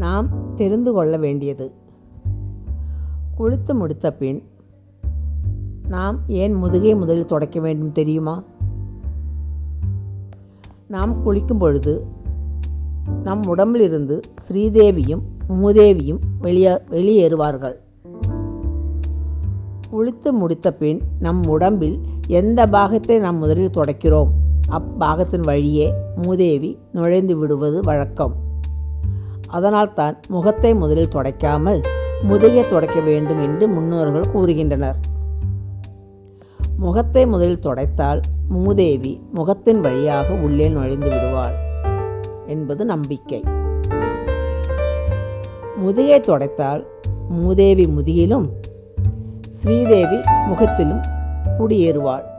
நாம் தெரிந்து கொள்ள வேண்டியது. குளித்து முடித்த பின் நாம் ஏன் முதுகை முதலில் துடைக்க வேண்டும் தெரியுமா? நாம் குளிக்கும் பொழுது நம் உடம்பிலிருந்து ஸ்ரீதேவியும் மூதேவியும் வெளியே வெளியேறுவார்கள். குளித்து முடித்த பின் நம் உடம்பில் எந்த பாகத்தை நாம் முதலில் துடைக்கிறோம்? அப்பாகத்தின் வழியே மூதேவி நுழைந்து விடுவது வழக்கம். அதனால்தான் முகத்தை முதலில் துடைக்காமல் முதுகை துடைக்க வேண்டும் என்று முன்னோர்கள் கூறுகின்றனர். முகத்தை முதலில் துடைத்தால் மூதேவி முகத்தின் வழியாக உள்ளே நுழைந்து விடுவாள் என்பது நம்பிக்கை. முதுகை துடைத்தால் மூதேவி முதுகிலும் ஸ்ரீதேவி முகத்திலும் குடியேறுவாள்.